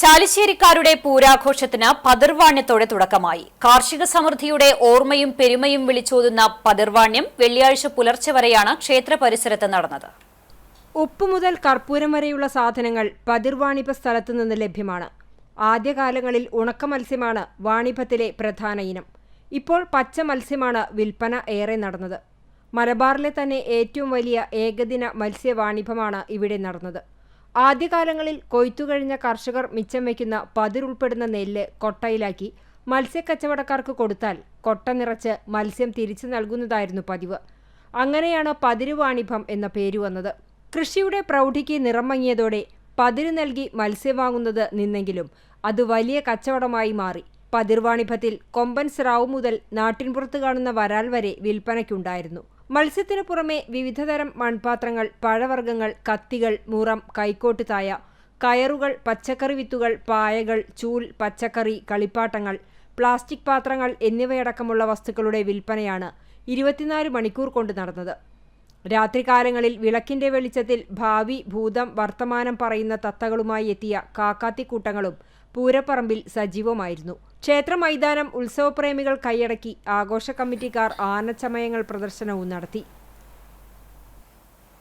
ചാലിശ്ശേരിക്കാരുടെ പൂരാഘോഷത്തിന് പതിർവാണ്യത്തോടെ തുടക്കമായി. കാർഷിക സമൃദ്ധിയുടെ ഓർമ്മയും പെരുമയും വിളിച്ചോതുന്ന പതിർവാണ്യം വെള്ളിയാഴ്ച പുലർച്ചെ വരെയാണ് ക്ഷേത്ര പരിസരത്ത് നടന്നത്. ഉപ്പ് മുതൽ കർപ്പൂരം വരെയുള്ള സാധനങ്ങൾ പതിർവാണിഭ സ്ഥലത്തു നിന്ന് ലഭ്യമാണ്. ആദ്യകാലങ്ങളിൽ ഉണക്ക മത്സ്യമാണ് വാണിഭത്തിലെ പ്രധാന ഇനം. ഇപ്പോൾ പച്ച മത്സ്യമാണ് വിൽപ്പന ഏറെ നടന്നത്. മലബാറിലെ തന്നെ ഏറ്റവും വലിയ ഏകദിന മത്സ്യവാണിഭമാണ് ഇവിടെ നടന്നത്. ആദ്യകാലങ്ങളിൽ കൊയ്ത്തുകഴിഞ്ഞ കർഷകർ മിച്ചം വയ്ക്കുന്ന പതിരുൾപ്പെടുന്ന നെല്ല് കൊട്ടയിലാക്കി മത്സ്യക്കച്ചവടക്കാർക്ക് കൊടുത്താൽ കൊട്ട നിറച്ച് മത്സ്യം തിരിച്ചു നൽകുന്നതായിരുന്നു പതിവ്. അങ്ങനെയാണ് പതിരുവാണിഭം എന്ന പേര് വന്നത്. കൃഷിയുടെ പ്രൗഢിക്ക് നിറമങ്ങിയതോടെ പതിര് നൽകി മത്സ്യം വാങ്ങുന്നത് നിന്നെങ്കിലും അത് വലിയ കച്ചവടമായി മാറി. പതിർവാണിഭത്തിൽ കൊമ്പൻ സ്രാവ് മുതൽ നാട്ടിൻപുറത്ത് കാണുന്ന വരാൽ വരെ വിൽപ്പനയ്ക്കുണ്ടായിരുന്നു. മത്സ്യത്തിനു പുറമെ വിവിധതരം മൺപാത്രങ്ങൾ പഴവർഗങ്ങൾ കത്തികൾ മുറം കൈക്കോട്ട് തായ കയറുകൾ പച്ചക്കറി വിത്തുകൾ പായകൾ ചൂൽ പച്ചക്കറി കളിപ്പാട്ടങ്ങൾ പ്ലാസ്റ്റിക് പാത്രങ്ങൾ എന്നിവയടക്കമുള്ള വസ്തുക്കളുടെ വിൽപ്പനയാണ് ഇരുപത്തിനാല് മണിക്കൂർ കൊണ്ട് നടന്നത്. രാത്രികാലങ്ങളിൽ വിളക്കിന്റെ വെളിച്ചത്തിൽ ഭാവി ഭൂതം വർത്തമാനം പറയുന്ന തത്തകളുമായി എത്തിയ കാക്കാത്തിക്കൂട്ടങ്ങളും പൂരപ്പറമ്പിൽ സജീവമായിരുന്നു. ക്ഷേത്ര മൈതാനം ഉത്സവപ്രേമികൾ കൈയടക്കി ആഘോഷ കമ്മിറ്റിക്കാർ ആനച്ചമയങ്ങൾ പ്രദർശനവും നടത്തി.